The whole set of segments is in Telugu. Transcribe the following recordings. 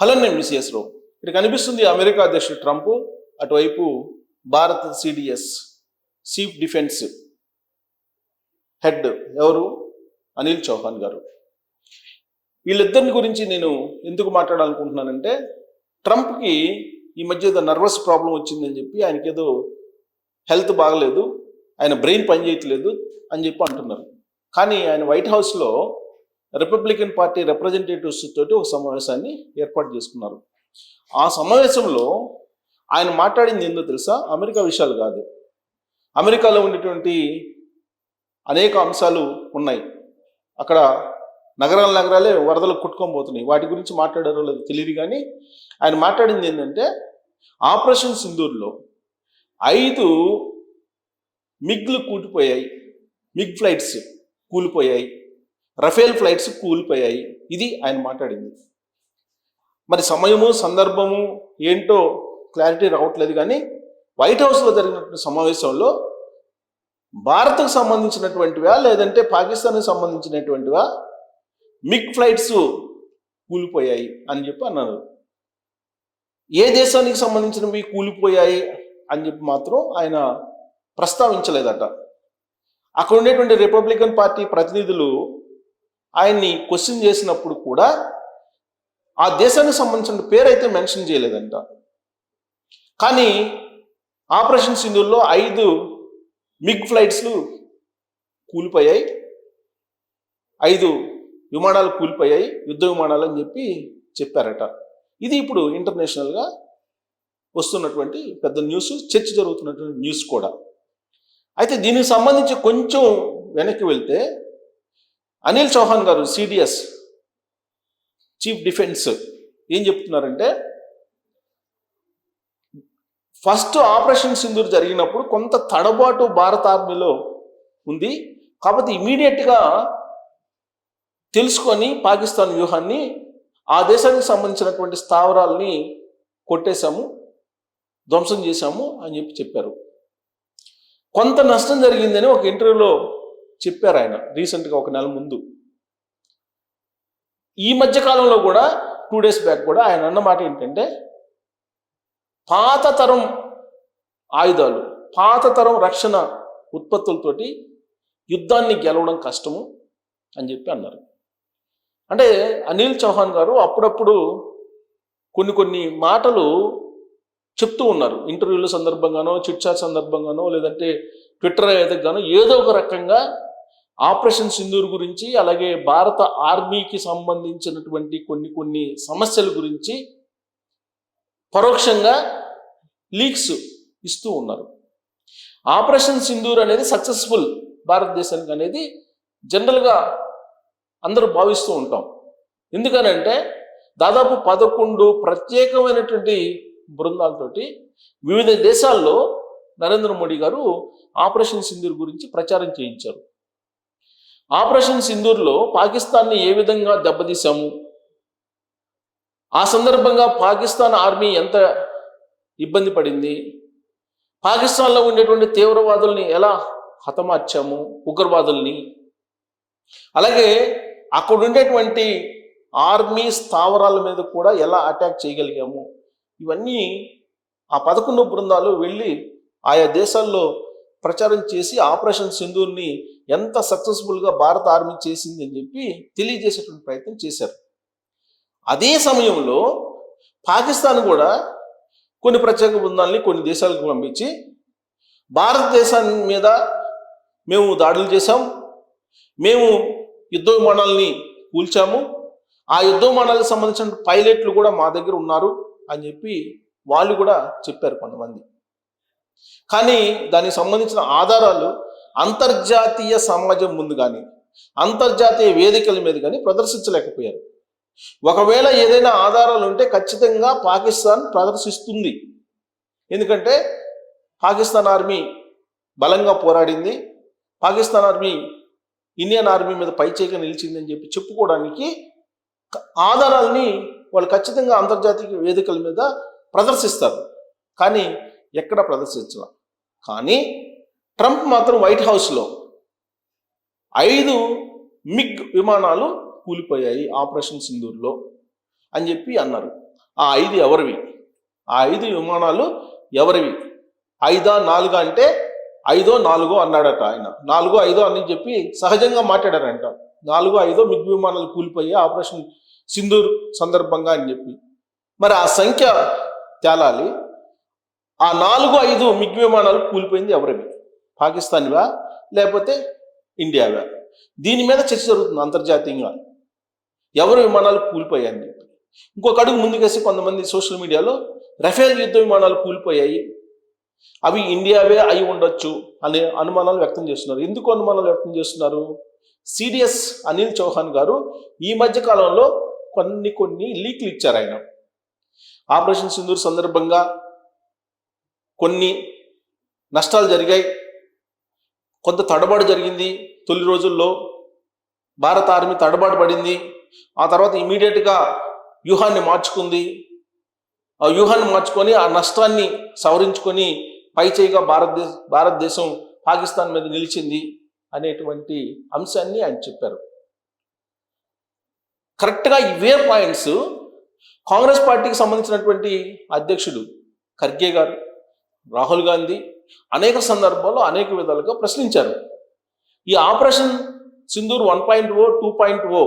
హలో నేను మిస్ఎస్ రావు ఇక్కడ కనిపిస్తుంది అమెరికా అధ్యక్షుడు ట్రంప్ అటువైపు Bharat CDS chief defence head ఎవరు? అనిల్ చౌహాన్ గారు. వీళ్ళిద్దరిని గురించి నేను ఎందుకు మాట్లాడాలనుకుంటున్నానంటే ట్రంప్కి ఈ మధ్య ఏదో నర్వస్ ప్రాబ్లం వచ్చిందని చెప్పి ఆయనకి ఏదో హెల్త్ బాగలేదు ఆయన బ్రెయిన్ పనిచేయట్లేదు అని చెప్పి అంటున్నారు. కానీ ఆయన వైట్ హౌస్లో రిపబ్లికన్ పార్టీ రిప్రజెంటేటివ్స్ తోటి ఒక సమావేశాన్ని ఏర్పాటు చేసుకున్నారు. ఆ సమావేశంలో ఆయన మాట్లాడింది ఏందో తెలుసా? అమెరికా విషయాలు కాదు. అమెరికాలో ఉండేటువంటి అనేక అంశాలు ఉన్నాయి. అక్కడ నగరాల నగరాలే వరదలు కొట్టుకోబోతున్నాయి వాటి గురించి మాట్లాడారో లేదు తెలియదు కానీ ఆయన మాట్లాడింది ఏంటంటే ఆపరేషన్ సింధూర్లో ఐదు మిగ్లు కూలిపోయాయి. మిగ్ ఫ్లైట్స్ కూలిపోయాయి. రఫేల్ ఫ్లైట్స్ కూలిపోయాయి. ఇది ఆయన మాట్లాడింది. మరి సమయము సందర్భము ఏంటో క్లారిటీ రావట్లేదు కానీ వైట్ హౌస్లో జరిగినటువంటి సమావేశంలో భారత్కు సంబంధించినటువంటివా లేదంటే పాకిస్తాన్కి సంబంధించినటువంటివా మిగ్ ఫ్లైట్స్ కూలిపోయాయి అని చెప్పి అన్నారు. ఏ దేశానికి సంబంధించినవి కూలిపోయాయి అని చెప్పి మాత్రం ఆయన ప్రస్తావించలేదట. అక్కడ ఉండేటువంటి రిపబ్లికన్ పార్టీ ప్రతినిధులు ఆయన్ని క్వశ్చన్ చేసినప్పుడు కూడా ఆ దేశానికి సంబంధించిన పేరైతే మెన్షన్ చేయలేదంట. కానీ ఆపరేషన్ సింధుల్లో ఐదు మిగ్ ఫ్లైట్స్లు కూలిపోయాయి. ఐదు విమానాలు కూలిపోయాయి. యుద్ధ విమానాలు అని చెప్పి చెప్పారట. ఇది ఇప్పుడు ఇంటర్నేషనల్గా వస్తున్నటువంటి పెద్ద న్యూస్ చర్చ జరుగుతున్నటువంటి న్యూస్ కూడా. అయితే దీనికి సంబంధించి కొంచెం వెనక్కి వెళ్తే అనిల్ చౌహాన్ గారు సిడిఎస్ చీఫ్ డిఫెన్స్ ఏం చెప్తున్నారంటే ఫస్ట్ ఆపరేషన్ సింధూర్ జరిగినప్పుడు కొంత తడబాటు భారత ఆర్మీలో ఉంది. కాబట్టి ఇమీడియట్గా తెలుసుకొని పాకిస్తాన్ వ్యూహాన్ని ఆ దేశానికి సంబంధించినటువంటి స్థావరాల్ని కొట్టేశాము ధ్వంసం చేశాము అని చెప్పి చెప్పారు. కొంత నష్టం జరిగిందని ఒక ఇంటర్వ్యూలో చెప్పారు ఆయన రీసెంట్గా ఒక నెల ముందు. ఈ మధ్య కాలంలో కూడా టూ డేస్ బ్యాక్ కూడా ఆయన అన్నమాట ఏంటంటే పాత తరం ఆయుధాలు పాత తరం రక్షణ ఉత్పత్తులతోటి యుద్ధాన్ని గెలవడం కష్టము అని చెప్పి అన్నారు. అంటే అనిల్ చౌహాన్ గారు అప్పుడప్పుడు కొన్ని కొన్ని మాటలు చెప్తూ ఉన్నారు. ఇంటర్వ్యూల సందర్భంగానో చిట్చాట్ సందర్భంగానో లేదంటే ట్విట్టర్ ఎదగానో ఏదో ఒక రకంగా ఆపరేషన్ సింధూర్ గురించి అలాగే భారత ఆర్మీకి సంబంధించినటువంటి కొన్ని కొన్ని సమస్యల గురించి పరోక్షంగా లీక్స్ ఇస్తూ ఉన్నారు. ఆపరేషన్ సింధూర్ అనేది సక్సెస్ఫుల్ భారతదేశానికి అనేది జనరల్గా అందరూ భావిస్తూ ఉంటాం. ఎందుకనంటే దాదాపు పదకొండు ప్రత్యేకమైనటువంటి బృందాలతోటి వివిధ దేశాల్లో నరేంద్ర మోడీ గారు ఆపరేషన్ సింధూర్ గురించి ప్రచారం చేయించారు. ఆపరేషన్ సింధూర్లో పాకిస్తాన్ని ఏ విధంగా దెబ్బతీశాము? ఆ సందర్భంగా పాకిస్తాన్ ఆర్మీ ఎంత ఇబ్బంది పడింది? పాకిస్తాన్లో ఉండేటువంటి తీవ్రవాదుల్ని ఎలా హతమార్చాము? ఉగ్రవాదుల్ని? అలాగే అక్కడ ఉండేటువంటి ఆర్మీ స్థావరాల మీద కూడా ఎలా అటాక్ చేయగలిగాము? ఇవన్నీ ఆ పదకొండు బృందాలు వెళ్ళి ఆయా దేశాల్లో ప్రచారం చేసి ఆపరేషన్ సింధూర్ని ఎంత సక్సెస్ఫుల్గా భారత ఆర్మీ చేసింది అని చెప్పి తెలియజేసేటువంటి ప్రయత్నం చేశారు. అదే సమయంలో పాకిస్తాన్ కూడా కొన్ని ప్రత్యేక బృందాలని కొన్ని దేశాలకు పంపించి భారతదేశం మీద మేము దాడులు చేశాం మేము యుద్ధ విమానాలని కూల్చాము ఆ యుద్ధ విమానాలకు సంబంధించిన పైలట్లు కూడా మా దగ్గర ఉన్నారు అని చెప్పి వాళ్ళు కూడా చెప్పారు కొంతమంది. కానీ దానికి సంబంధించిన ఆధారాలు అంతర్జాతీయ సమాజం ముందు కానీ అంతర్జాతీయ వేదికల మీద కానీ ప్రదర్శించలేకపోయారు. ఒకవేళ ఏదైనా ఆధారాలు ఉంటే ఖచ్చితంగా పాకిస్తాన్ ప్రదర్శిస్తుంది. ఎందుకంటే పాకిస్తాన్ ఆర్మీ బలంగా పోరాడింది. పాకిస్తాన్ ఆర్మీ ఇండియన్ ఆర్మీ మీద పైచేయిగా నిలిచిందని చెప్పి చెప్పుకోవడానికి ఆధారాలని ఆధారాల్ని వాళ్ళు ఖచ్చితంగా అంతర్జాతీయ వేదికల మీద ప్రదర్శిస్తారు. కానీ ఎక్కడ ప్రదర్శించిన కానీ ట్రంప్ మాత్రం వైట్ హౌస్లో ఐదు మిగ్ విమానాలు కూలిపోయాయి ఆపరేషన్ సింధూర్లో అని చెప్పి అన్నారు. ఆ ఐదు ఎవరివి? ఆ ఐదు విమానాలు ఎవరివి? ఐదా నాలుగా అంటే ఐదో నాలుగో అన్నాడట ఆయన. నాలుగో ఐదో అని చెప్పి సహజంగా మాట్లాడారంట. నాలుగో ఐదో మిగ్ విమానాలు కూలిపోయి ఆపరేషన్ సింధూర్ సందర్భంగా అని చెప్పి. మరి ఆ సంఖ్య తేలాలి. ఆ నాలుగు ఐదు మిగ్ విమానాలు కూలిపోయింది ఎవరివి? పాకిస్తాన్వా? లేకపోతే ఇండియావా? దీని మీద చర్చ జరుగుతుంది అంతర్జాతీయంగా. ఎవరు విమానాలు కూలిపోయాయని చెప్పి. ఇంకొక అడుగు ముందుకేసి కొంతమంది సోషల్ మీడియాలో రఫేల్ యుద్ధ విమానాలు కూలిపోయాయి. అవి ఇండియావే అయి ఉండొచ్చు అనే అనుమానాలు వ్యక్తం చేస్తున్నారు. ఎందుకు అనుమానాలు వ్యక్తం చేస్తున్నారు? సిడిఎస్ అనిల్ చౌహాన్ గారు ఈ మధ్య కాలంలో కొన్ని కొన్ని లీక్లు ఇచ్చారు ఆయన. ఆపరేషన్ సింధూర్ సందర్భంగా కొన్ని నష్టాలు జరిగాయి. కొంత తడబాటు జరిగింది తొలి రోజుల్లో. భారత ఆర్మీ తడబాటు పడింది. ఆ తర్వాత ఇమీడియట్గా వ్యూహాన్ని మార్చుకుంది. ఆ వ్యూహాన్ని మార్చుకొని ఆ నష్టాన్ని సవరించుకొని పైచేయిగా భారతదేశ భారతదేశం పాకిస్తాన్ మీద నిలిచింది అనేటువంటి అంశాన్ని ఆయన చెప్పారు. కరెక్ట్గా ఇవే పాయింట్స్ కాంగ్రెస్ పార్టీకి సంబంధించినటువంటి అధ్యక్షుడు ఖర్గే గారు రాహుల్ గాంధీ అనేక సందర్భాల్లో అనేక విధాలుగా ప్రశ్నించారు. ఈ operation Sindoor one point O two point O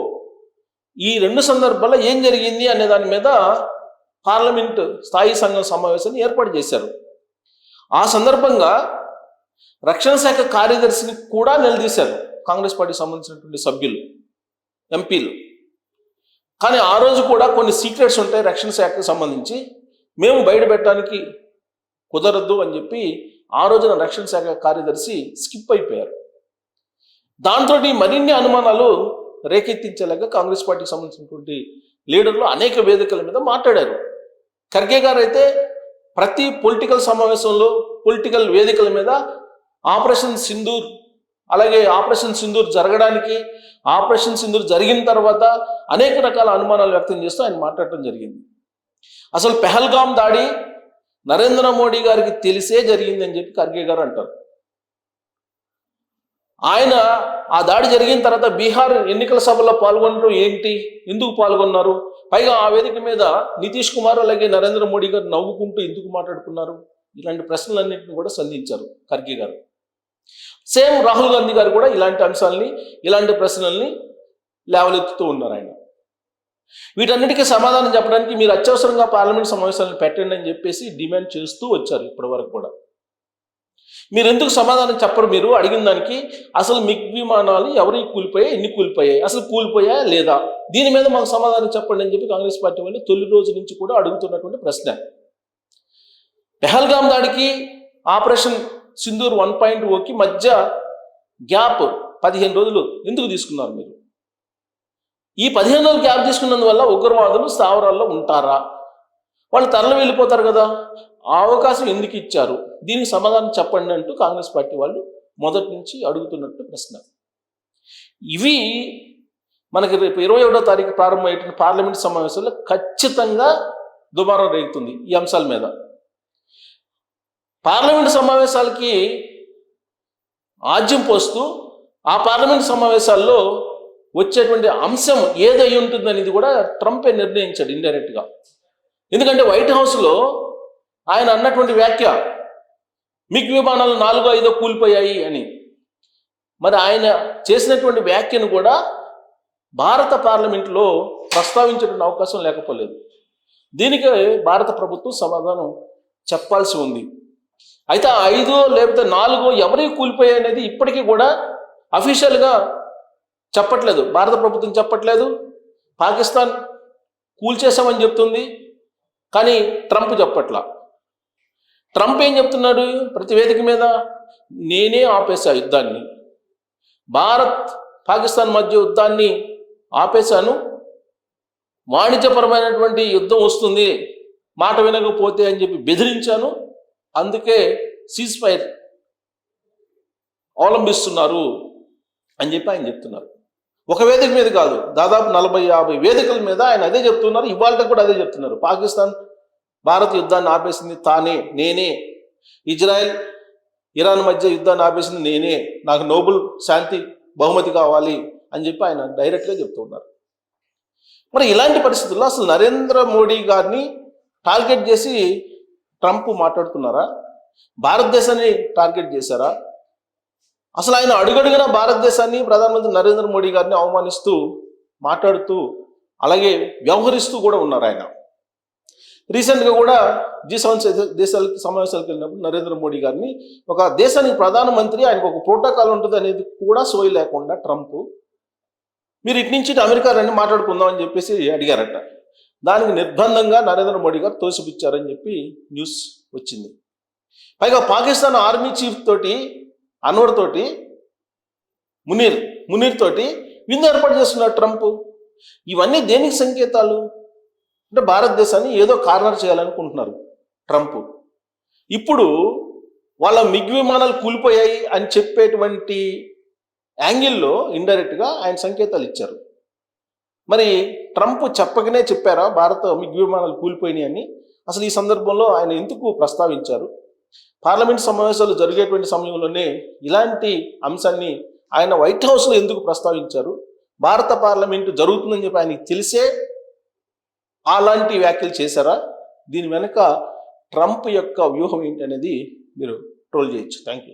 ఈ రెండు సందర్భాల్లో ఏం జరిగింది అనే దాని మీద పార్లమెంట్ స్థాయి సంఘం సమావేశాన్ని ఏర్పాటు చేశారు. ఆ సందర్భంగా రక్షణ శాఖ కార్యదర్శిని కూడా నిలదీశారు కాంగ్రెస్ పార్టీకి సంబంధించినటువంటి సభ్యులు ఎంపీలు. కానీ ఆ రోజు కూడా కొన్ని సీక్రెట్స్ ఉంటాయి రక్షణ శాఖకు సంబంధించి. మేము బయట పెట్టడానికి కుదరద్దు అని చెప్పి ఆ రోజున రక్షణ శాఖ కార్యదర్శి స్కిప్ అయిపోయారు. దాంతో మరిన్ని అనుమానాలు రేకెత్తించేలాగా కాంగ్రెస్ పార్టీకి సంబంధించినటువంటి లీడర్లు అనేక వేదికల మీద మాట్లాడారు. ఖర్గే గారు అయితే ప్రతి పొలిటికల్ సమావేశంలో పొలిటికల్ వేదికల మీద ఆపరేషన్ సింధూర్ అలాగే ఆపరేషన్ సింధూర్ జరగడానికి ఆపరేషన్ సింధూర్ జరిగిన తర్వాత అనేక రకాల అనుమానాలు వ్యక్తం చేస్తూ ఆయన మాట్లాడటం జరిగింది. అసలు పెహల్గాం దాడి నరేంద్ర మోడీ గారికి తెలిసే జరిగిందని చెప్పి ఖర్గే గారు అంటారు. ఆయన ఆ దాడి జరిగిన తర్వాత బీహార్ ఎన్నికల సభలో పాల్గొనడం ఏంటి? ఎందుకు పాల్గొన్నారు? పైగా ఆ వేదిక మీద నితీష్ కుమార్ అలాగే నరేంద్ర మోడీ గారు నవ్వుకుంటూ ఎందుకు మాట్లాడుకున్నారు? ఇలాంటి ప్రశ్నలన్నింటినీ కూడా సంధించారు ఖర్గే గారు. సేమ్ రాహుల్ గాంధీ గారు కూడా ఇలాంటి అంశాలని ఇలాంటి ప్రశ్నల్ని లేవలెత్తుతూ ఉన్నారు ఆయన. వీటన్నిటికీ సమాధానం చెప్పడానికి మీరు అత్యవసరంగా పార్లమెంట్ సమావేశాలను పెట్టండి అని చెప్పేసి డిమాండ్ చేస్తూ వచ్చారు ఇప్పటి వరకు కూడా. మీరు ఎందుకు సమాధానం చెప్పరు మీరు? అడిగిన దానికి అసలు మిగ్ విమానాలు ఎవరికి కూలిపోయాయి? ఎన్ని కూలిపోయాయి? అసలు కూలిపోయాయా లేదా? దీని మీద మాకు సమాధానం చెప్పండి అని చెప్పి కాంగ్రెస్ పార్టీ వాళ్ళు తొలి రోజు నుంచి కూడా అడుగుతున్నటువంటి ప్రశ్న. పెహల్గాం దాడికి ఆపరేషన్ సింధూర్ వన్ పాయింట్ ఓకి మధ్య గ్యాప్ పదిహేను రోజులు ఎందుకు తీసుకున్నారు మీరు? ఈ పదిహేను రోజులు గ్యాప్ తీసుకున్నందువల్ల ఉగ్రవాదులు స్థావరాల్లో ఉంటారా? వాళ్ళు తరలి వెళ్ళిపోతారు కదా. ఆ అవకాశం ఎందుకు ఇచ్చారు? దీనికి సమాధానం చెప్పండి అంటూ కాంగ్రెస్ పార్టీ వాళ్ళు మొదటి నుంచి అడుగుతున్నట్టు ప్రశ్న. ఇవి మనకి రేపు ఇరవై ఒకటో తారీఖు ప్రారంభమయ్యేటువంటి పార్లమెంట్ సమావేశంలో ఖచ్చితంగా దుబారా రేగుతుంది ఈ అంశాల మీద. పార్లమెంట్ సమావేశాలకి ఆజ్యం పోస్తూ ఆ పార్లమెంట్ సమావేశాల్లో వచ్చేటువంటి అంశం ఏదై ఉంటుందనేది కూడా ట్రంపే నిర్ణయించాడు ఇండైరెక్ట్గా. ఎందుకంటే వైట్ హౌస్లో ఆయన అన్నటువంటి వ్యాఖ్య మిగ్ విమానాలు నాలుగో ఐదో కూలిపోయాయి అని. మరి ఆయన చేసినటువంటి వ్యాఖ్యను కూడా భారత పార్లమెంట్లో ప్రస్తావించడం అవకాశం లేకపోలేదు. దీనికి భారత ప్రభుత్వం సమాధానం చెప్పాల్సి ఉంది. అయితే ఐదో లేకపోతే నాలుగో ఎవరికి కూలిపోయాయి అనేది ఇప్పటికీ కూడా అఫీషియల్గా చెప్పట్లేదు. భారత ప్రభుత్వం చెప్పట్లేదు. పాకిస్తాన్ కూల్చేసామని చెప్తుంది. కానీ ట్రంప్ చెప్పట్లా. ట్రంప్ ఏం చెప్తున్నాడు? ప్రతి వేదిక మీద నేనే ఆపేశా యుద్ధాన్ని. భారత్ పాకిస్తాన్ మధ్య యుద్ధాన్ని ఆపేశాను. వాణిజ్యపరమైనటువంటి యుద్ధం వస్తుంది. మాట వినకపోతే అని చెప్పి బెదిరించాను. అందుకే సీజ్ ఫైర్ అవలంబిస్తున్నారు అని చెప్పి ఆయన చెప్తున్నారు. ఒక వేదిక మీద కాదు దాదాపు నలభై యాభై వేదికల మీద ఆయన అదే చెప్తున్నారు ఇవాళ కూడా అదే చెప్తున్నారు. పాకిస్తాన్ భారత్ యుద్ధాన్ని ఆపేసింది తానే నేనే. ఇజ్రాయెల్ ఇరాన్ మధ్య యుద్ధాన్ని ఆపేసింది నేనే. నాకు నోబుల్ శాంతి బహుమతి కావాలి అని చెప్పి ఆయన డైరెక్ట్గా చెప్తూ ఉన్నారు. మరి ఇలాంటి పరిస్థితుల్లో అసలు నరేంద్ర మోడీ గారిని టార్గెట్ చేసి ట్రంప్ మాట్లాడుతున్నారా? భారతదేశాన్ని టార్గెట్ చేశారా? అసలు ఆయన అడుగడుగున భారతదేశాన్ని ప్రధానమంత్రి నరేంద్ర మోడీ గారిని అవమానిస్తూ మాట్లాడుతూ అలాగే వ్యవహరిస్తూ కూడా ఉన్నారు ఆయన. రీసెంట్గా కూడా జీ సెవెన్ దేశాలకి సమావేశాలకు వెళ్ళినప్పుడు నరేంద్ర మోడీ గారిని ఒక దేశానికి ప్రధానమంత్రి ఆయనకు ఒక ప్రోటోకాల్ ఉంటుంది అనేది కూడా సోయి లేకుండా ట్రంప్ మీరు ఇటు నుంచి అమెరికా రండి మాట్లాడుకుందాం అని చెప్పేసి అడిగారట. దానికి నిర్బంధంగా నరేంద్ర మోడీ గారు తోసిపుచ్చారని చెప్పి న్యూస్ వచ్చింది. పైగా పాకిస్తాన్ ఆర్మీ చీఫ్ తోటి అన్వర్ తోటి మునీర్ మునీర్ తోటి విందు ఏర్పాటు చేస్తున్నారు ట్రంప్. ఇవన్నీ దేనికి సంకేతాలు? అంటే భారతదేశాన్ని ఏదో కార్నర్ చేయాలనుకుంటున్నారు ట్రంప్. ఇప్పుడు వాళ్ళ మిగ్ విమానాలు కూలిపోయాయి అని చెప్పేటువంటి యాంగిల్లో ఇండైరెక్ట్గా ఆయన సంకేతాలు ఇచ్చారు. మరి ట్రంప్ చెప్పకనే చెప్పారా? భారత మిగ్ విమానాలు కూలిపోయినాయి అని. అసలు ఈ సందర్భంలో ఆయన ఎందుకు ప్రస్తావించారు? పార్లమెంట్ సమావేశాలు జరిగేటువంటి సమయంలోనే ఇలాంటి అంశాన్ని ఆయన వైట్ హౌస్లో ఎందుకు ప్రస్తావించారు? భారత పార్లమెంటు జరుగుతుందని చెప్పి ఆయనకి తెలిసే అలాంటి వ్యాఖ్యలు చేశారా? దీని వెనుక ట్రంప్ యొక్క వ్యూహం ఏంటి అనేది మీరు ట్రోల్ చేయొచ్చు. Thank you